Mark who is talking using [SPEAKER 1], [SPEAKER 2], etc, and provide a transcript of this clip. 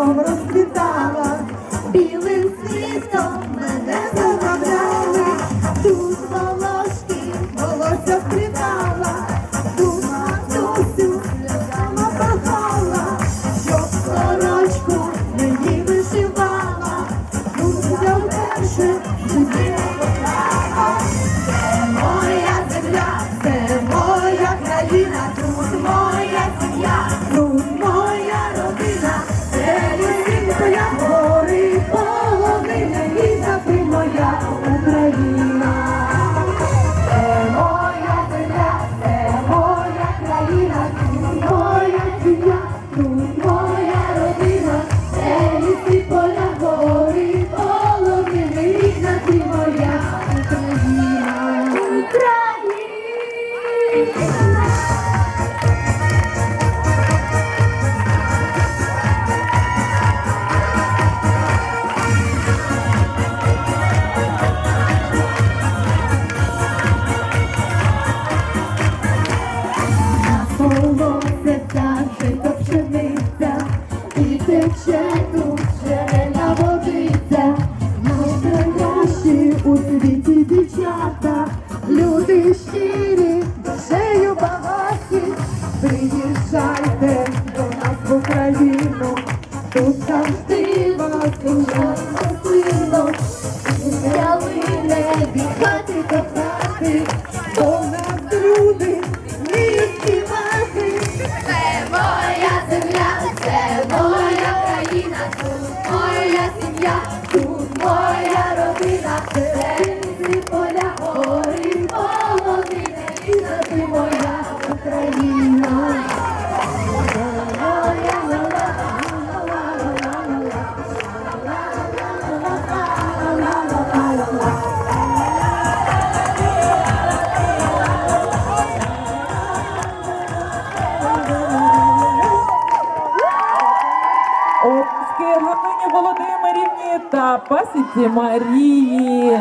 [SPEAKER 1] Доброго У світі дівчата, люди щирі. В Україну, тут завжди вас дуже щасливо, ялине не хати до хати, бо в нас люди вміють співати.
[SPEAKER 2] Це моя земля, це моя країна, тут
[SPEAKER 3] Омській Галині Володимирівні та Пасіці Марії.